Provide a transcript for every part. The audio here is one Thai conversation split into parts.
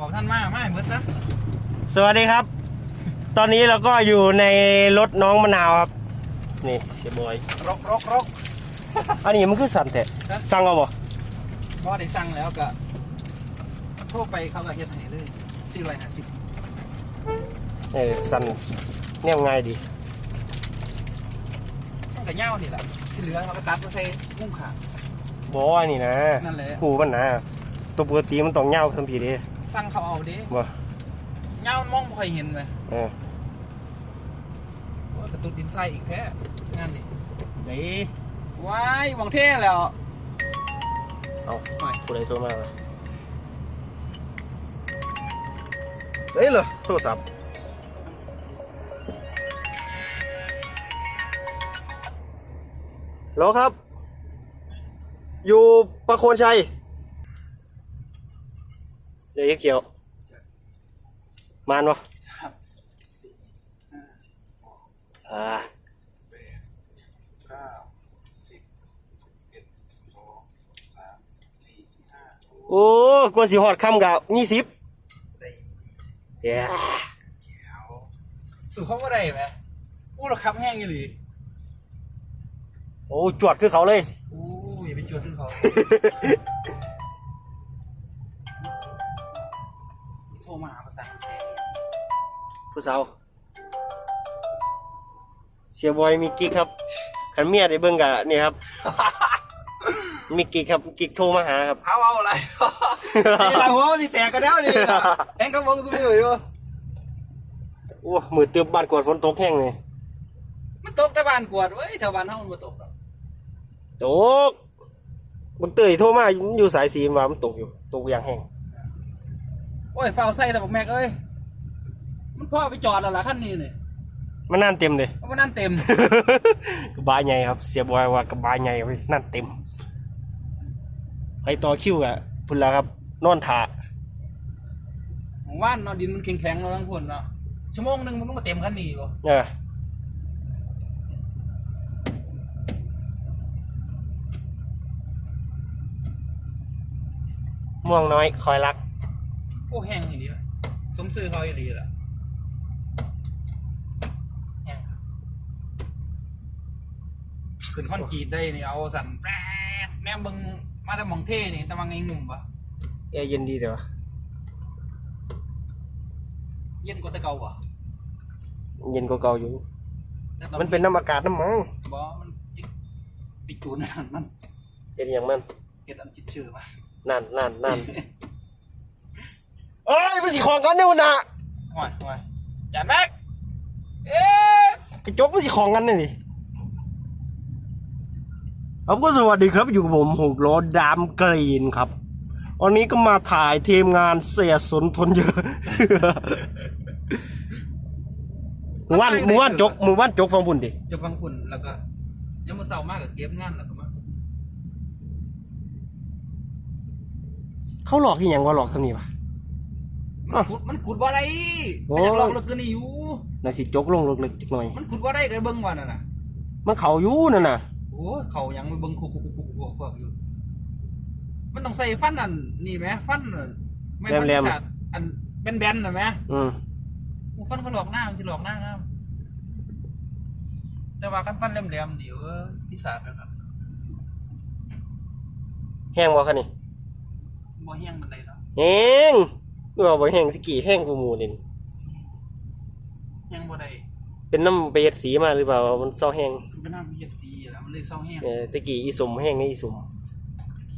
บอกท่านมาไม่เมื่อซะสวัสดีครับ ตอนนี้เราก็อยู่ในรถน้องมะนาวครับ นี่เสียบอย รกรกรกอันนี้มันคือสันแต่สั่งเอาบ่ก็ได้สั่งแล้วก็โทรไปเขาก็เฮ็ดให้เลยสี่ร้อยห้าสิบเออสันเนี่ยง่ายดีต้องกับเหย้านี่แหละที่เหลือเขาก็ตัดมาใส่กุ้งขาบอกว่านี่นะนั่นแหละหูมันนะตัวปกติมันต้องเงาทันทีเด้ สั่งเขาเอาดิบ่เหย้ามันมองไม่ค่อยเห็นไหมเออว่ากระตุ้นดินไส้อีกแท้งานนี่นี่ว้ายหวังเท่แล้วเอาหน่อยผู้ใดโทรมาวะเฮ้ยเหรอโทรศัพท์โหลครับ อยู่ประโคนชัย เดี๋ยวเกี่ยว มานวะครับอ่าเก้าสิบเอ็ดสองสามสี่ห้าโอ้กว่าสิหอดคำกับยี่สิบได้เย้แจ๋วสู่เขาว่าได้ไหมอู้เราขับแห้งยี่หลีโอ้จวดคือเขาเลย อู้อย่าไปจวดขึ้นเขา รมาหาภาษาอังกฤษผู้สาวเสียบอยมีกิ๊กครับขันเมียได้เบิ่งกะนี่ครับ มีกิ๊กครับกิ๊กโทรมาหาครับ เอาเอาอะไร นี่ละหัวมันสิแตกกันแล้วนี่ล่ะแห้งกระวงสมืออยู่โอ้มือเตือบบ้านกวาดฝนตกแห้งเลยมันตกแต่บ้านกวดเว้ยแถวบ้านเฮามันบ่ตกหรอกตกบังเตยโทรมาอยู่สายสีว่ามันตกอยู่ ตกอย่างแห้ง โอ้ยเฝ้าใส่แต่บอกแม็กเอ้ย มันพ่อไปจอดแล้วล่ะคันนี้นี่มันนั่นเต็มเลยเพราะว่านั่นเต็ม กระบะใหญ่ครับ เสียบอยว่ากระบะใหญ่เว้ยนั่นเต็ม ไปต่อคิวอะพุ่นแล้วครับ นอนถาผมว่านเนาะดินมันแข็งๆเนาะทั้งคนเนาะ ชั่วโมงหนึงมันก็มาเต็มคันนี้บ่เออม่วงน้อยคอยรักโอ้แห้งอย่างนี้ล่ะสมซื้อเขาอีหลีล่ะแห้งครับขึ้นคอนกรีตได้นี่เอาสั่นแป๊บแม่งเบิ่งมาแต่หมองเท่นี่แต่ว่าไงงุ่มปะเอยเย็นดีแต่ว่าเย็นกว่าแต่เก่าปะเย็นกว่าเก่าอยู่ แต่ตอมันเป็นน้ำอากาศน้ำมังบ่มันติดติดจูนนั่นมันเห็นอย่างมันเฮ็ดอันจิตเชื่อมา นั่นนั่นนั่น เอ้ยมันสิของกันเนี่ยวันน่ะห่วยห่วยอย่าแม็กเอ๊ะกระจกมันสิของกันเนี่ยนี่ครับก็สวัสดีครับอยู่กับผมหกล้อดามกรีนครับวันนี้ก็มาถ่ายทีมงานเสียสนทนเยอะหมู่บ้านหมู่บ้านจกหมู่บ้านจกฟังพุ่นดิจะฟังคุณแล้วก็ยังมาเศร้ามากกับเก็บงานแล้วก็มาเขาหลอกที่ยังว่าหลอกเท่านี้ปะ มันขุดมันขุดว่าไรโอ้ไม่อยากลองเลิกกันนี่อยู่น่าสิจกลงเล็กๆจักหน่อย มันขุดว่าไรกันเบิ่งว่านั่นน่ะ มันเขาอยู่นั่นน่ะโอ้ยเขายังมาเบิ่งคุกคุกคุกคุกคุกคุกอยู่ มันต้องใส่ฟันนั่นนี่ไหมฟันนั่นไม่นแหลมๆบริษัทอันแบนๆน่ะไหมอืมโอ้ฟันเขาหลอกหน้ามันจะหลอกหน้างามแต่ว่าคันฟันแหลมๆเดี๋ยวพิศาจนะครับแห้งวะคะนี่บ่เฮี้ยงมันได้เนาะแห้ง เมื่อบ่แห้งที่กี่แห้งกูหมูนี่เฮี้ยงบ่ได้เป็นน้ำไปเฮ็ดสีมาหรือเปล่ามันเศร้าแห้งมันเป็นน้ำเฮ็ดสีแล้วมันเลยเศร้าแห้งเออตะกี้อีสมแห้งนี่อีสม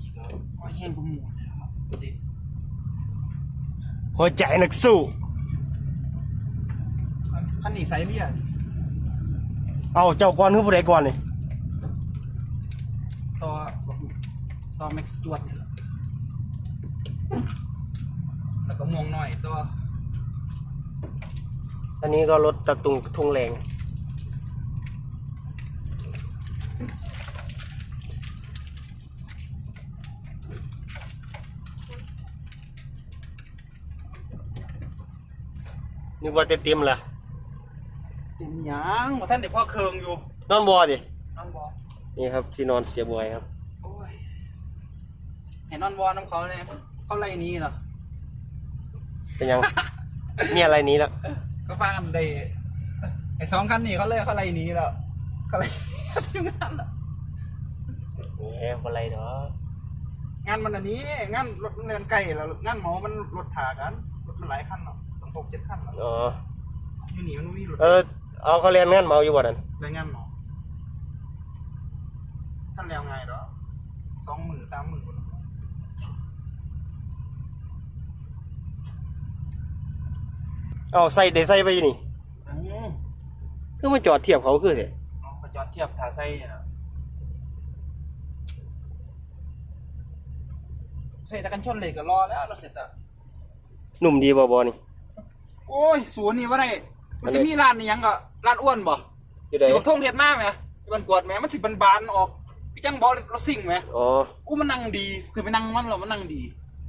อีกแล้วโอ้ยแห้งก็หมูเลยครับตัวเด็กหัวใจนักสู้คันนี้ใส่เลียเอาเจ้าก่อนคือผู้ใดก่อนนี่ต่อต่อแม็กซ์จวดนี่แหละ แล้วก็มองหน่อยตัว อันนี้ก็รถตะตุงทุ่งแรง นึกว่าเต็มๆล่ะเต็มหยังว่าท่านเด็กพ่อเคืองอยู่นอนบ่ดินอนบอนี่ครับที่นอนเสียบอยครับ โอ้ยเห็นนอนบอน้ำเขาเลยเขาไล่หนี้เหรอ เป็นยัง มีอะไรนี้แล้วก็ฟังกันได้ไอ้สองคันนี้เขาเลยเขาไล่หนี้แล้วเขาไล่ทีมงานแล้วแหมอะไรเนาะงานมันอันนี้ งานรถมันเรียนไกลแล้วงานหมอมันรถถากันรถมันหลายคันเนาะต้องหกเจ็ดคันแล้วอ๋ออยู่นี่มันไม่มีรถเออเอาเขาเรียนงานเมาอยู่บ่นั่นรายงานหมอท่านแล้วไงเนาะสองหมื่นสามหมื่น เอาใส่ได้ใส่ไปอยู่นี่ อืมคือมาจอดเทียบเขาคือสิเอาไปจอดเทียบถาไส้เนี่ยนะใส่ตะกันชนเลยก็รอแล้วเราเสร็จอะหนุ่มดีบ่บ่นี่โอ้ยสวนนี่ว่าไรมันจะมีร้านนี่ยังก็ร้านอ้วนบ่อยู่ใดที่บอกทงเห็ดมากไหมที่มันกวดไหมมันสิบานๆออกพี่จังบอกรถสิ่งไหมอ๋ออู้มันนั่งดีคือไปนั่งมันหรอมันนั่งดี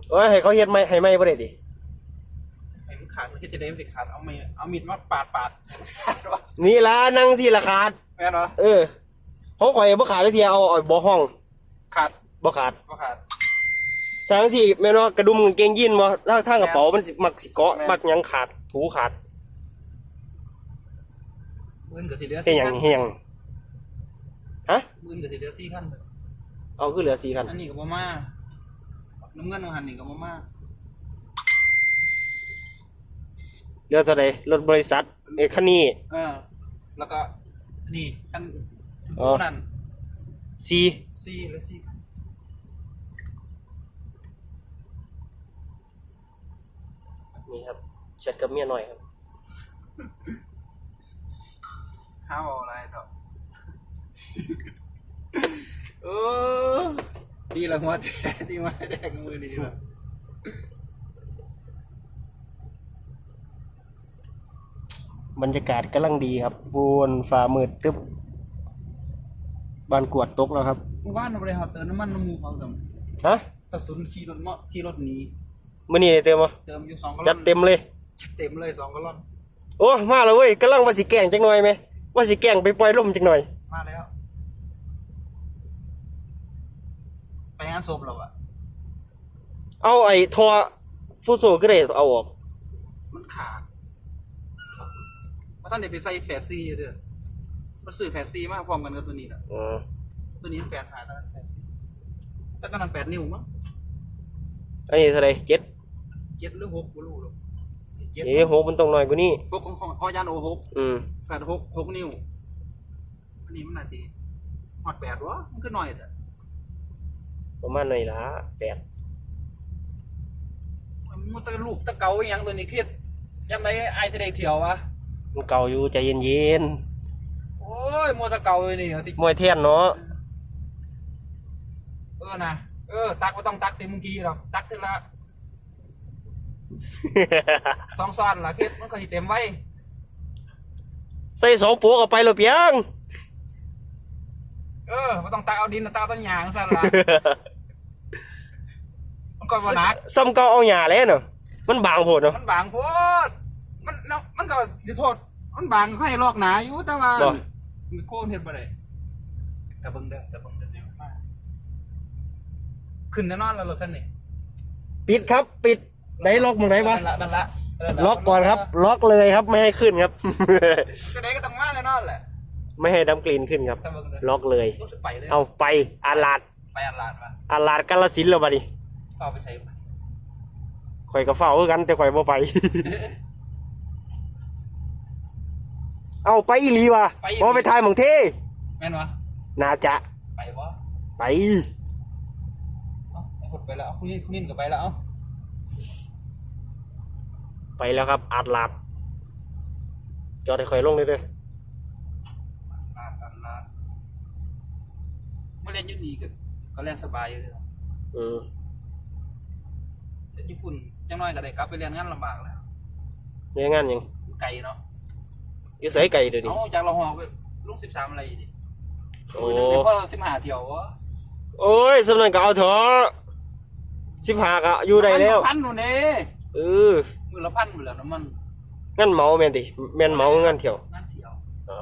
โอ้ยให้เขาเฮ็ดไหมให้ไหมบ่ได้ติไอ้มัน ขาดมันก็จะได้มันสิขาดเอาไม่เอามีดมาปาดปาดนี่ล่ะนั่งสิล่ะขาด แม่นเหรอเออเขาข่อยบ่ขาดเลยทีเอาเอาบ่ห้องขาดบ่ขาดก็ขาด ทางสิแม่นว่ากระดุมกางเกงยีนบ่ถ้าทางกระเป๋ามันสิมักสิเกาะแม่น มักหยังขาดถูขาดมือนกับสีเหลือเฮ็ดสี่หยังขั้นเฮ็ดหยังฮะ มือนกับสีเหลือสี่ขั้นเอาคือเหลือ4คันอันนี้กับบ่มาน้ำเงินของหันนี่กับบ่มา เหลือเท่าใดรถบริษัทเอ้คันนี้เออ แล้วก็นี่ขั้นอ๋อนั่น4สี่หรือสี่ขั้นนี่ครับแชทกับเมียหน่อยครับ ห้าเอาอะไรต่อเออดีละหัวแท้ดีมาแดกมือดีละ บรรยากาศกำลังดีครับบนฟ้ามืดตึ๊บบ้านกวดตกแล้วครับเมื่อวานเราไปหาเติมน้ำมันน้ำมูเขาเติมฮะตัดสุนขี่รถเมาะขี่รถหนีมื้อนี้ได้เติมบ่เติมอยู่สองกะลจัอดนเต็มเลย เต็มเลยสองกะลอนโอ้มาแล้วเว้ยกำลังว่าสิแกล้งจักหน่อยไหมว่าสิแกล้งไปปล่อยลมจักหน่อย มาแล้ว ไปงานศพเราอะเอาไอ้ทอฟูโซก็ได้เอาออก มันขาด เพราะท่านเดี๋ยวไปใส่แฟดซีอยู่เด้อมาซื้อแฟดซีมาพร้อมกันกับตัวนี้น่ะ อ๋อตัวนี้มันแฟดหาตอนนั้นแฟดซีแต่ตอนนั้นแปดนิ้วมั้งอันนี้เท่าไหร่เจ็ดเจ็ดหรือหกกูรู้หรอกเจ็ดเอ้โหมันต้องน้อยกว่านี้หกของของพอยานโอหกอืมแปดหกหกนิ้ว อันนี้มันนาทีหอดแปดวะมันก็หน่อยแต่ประมาณนี้ล่ะแปดมันตะลูกตะเกาอหย่างตัวนี้เครียดยังไงไอ้จะได้เที่ยววะ มันเก่าอยู่ใจเย็นโอ้ยมัวตะเกาเลยนี่เอาสิๆมวยเทียนเนาะเออนะเออตักไม่ต้องตักเต็มมือกี้หรอกตักเท่าละสองซ้อนละเครียดมันก็สิเต็มไว้ใส่สองปัวเข้าไปแล้วเปียง เออไม่ต้องตักเอาดินตักเอาต้นยางสั่นละมันก็บ่หนักซ้ำเก่าเอาหญ้าแล้วเนาะมันบางโพดเนาะมันบางโพด มันเนาะมันก็สิโทษ มันบางก็ให้ลอกหนาอยู่แต่ว่าบ่มันโค้งเฮ็ดบ่ได้แต่เบิ่งเด้อแต่เบิ่งเด้อเดี๋ยวมาขึ้นแน่นอนแล้วรถคันนี้ปิดครับ ปิดไหนล็อกมึงไหนวะนั่นละนั่นละเล็อกก่อนครับ ล็อกเลยครับไม่ให้ขึ้นครับ จะได้ก็ต้องมาแน่นอนแหละไม่ให้ดำกลิ่นขึ้นครับ แต่เบิ่งเด้อล็อกเลย รถสิไปเลยเอาไปอาลาดไปอันลาดมาอาลาดกาลสินธุ์แล้วบัดนี้เอาไปใส่ไปข่อยก็เฝ้าคือกันแต่ข่อยบ่ไป เอาไปอีหลีว่ะพอไปทายหมองเทแม่นวะน่าจะไปบ่ไป เอาไอ้คนไปแล้วเอาคุณนินคุณนินก็ไปแล้วเอาไปแล้วครับอาลาดจอดให้ข่อยลงเลยเด้อลาดอันลาดเมื่อเรียนอยุ่นี่ก็ก็เรียนสบายอยู่เลยอืมแต่ญี่ปุ่นจังน้อยก็ได้กลับไปเรียนงานลำบากแล้วเรียนงานหยังไกลเนาะ อยู่ไสไกลเดี๋ยวนี้ เอาจากเราหอไปลุงสิบสามอะไรดิโอ้ มือหนึงเดี๋ยวพ่อสิบห้าเที่ยววะโอ้ยสำนักก็เอาเถอะสิบหากะอยู่ได้แล้ว พันหนูเน่เออมือละพันหมดแล้วน้ำมันงั้นเมาแม่นติแม่นเมางั้นเที่ยวนั่นเที่ยวอ๋อ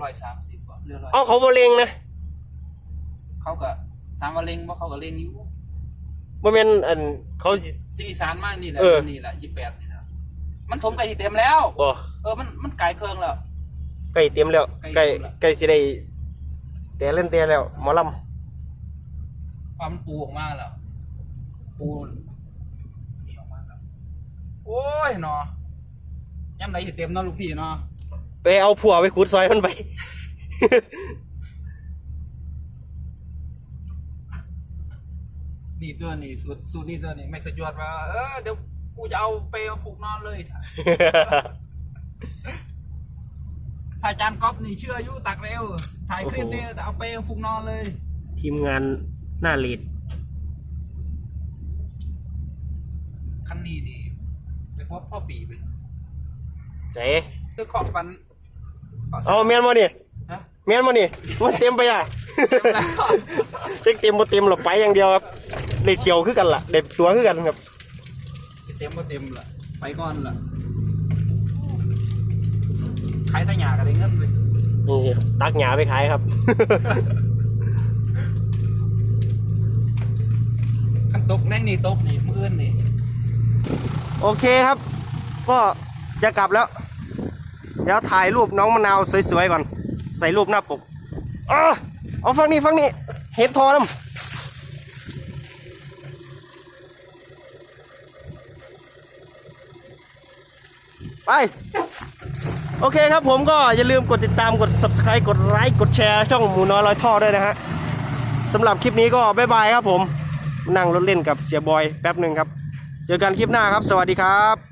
ร้อยสามสิบเรือร้อยเอาเขาบ่เลงนะเขาก็ถามว่าเล็งว่าเขาก็เล็งอยู่บ่แม่นอันเขาสิ สีอีสานมากนี่แหละเออ นี่แหละยี่แปดนี่แหละ มันถมไก่เต็มแล้ว บ่เออมันมันไก่เครื่องแล้วใกล้เตรียมแล้วใกใกล้ล้เตรียมแล้วใกล้สิได้แต่เล่นแต่แล้วหมอลความมันปูออกมาแล้ว ปูนี่ออกมาแล้วโอ้ยเนาะย่ำไหนสิเต็มเนาะลูกพี่เนาะำไปเอาผัวไปขุดซอยมันไป นี่ตัวนี่สูตรสูตรนี่ตัวนี่ไม่สดยอดว่าเออเดี๋ยว กูจะเอาไปเอาผูกนอนเลยถ่ายจานก๊อฟนี่เชื่ออยู่ตักเร็ว ถ่ายคลิปนี่เอาไปเอาผูกนอนเลย ทีมงานหน้าลีดคันนี้นี่ไปพบพ่อปีไปไหนคือขอบปันขเอาแม่นบ่นี่ฮะแม่นบ่นี่มันเต็มไปอะเต็มแล้ว เต็มเต็มบ่เต็มหรอกไปอย่างเดียวครับได้เขียวคือกันล่ะได้ตัวคือกันครับ เต็มก็เต็มละไปก่อนละขายตะหยากันได้เงินเลยนี่ตักหญ้าไปขายครับคันตกแน่งนี่ตกนี่มืออื่นนี่โอเคครับ ก็จะกลับแล้ว เดี๋ยวถ่ายรูปน้องมะนาวสวยๆก่อน ใส่รูปหน้าปกอะเอาฟังนี้ฟังนี้เห็นทอน้ำ ไป โอเคครับผมก็อย่าลืมกดติดตามกด subscribe กดไลค์กดแชร์ช่องหมูน้อยร้อยท่อด้วยนะฮะสำหรับคลิปนี้ก็บ๊ายบายครับผม นั่งรถเล่นกับเสียบอยแป๊บหนึ่งครับ เจอกันคลิปหน้าครับ สวัสดีครับ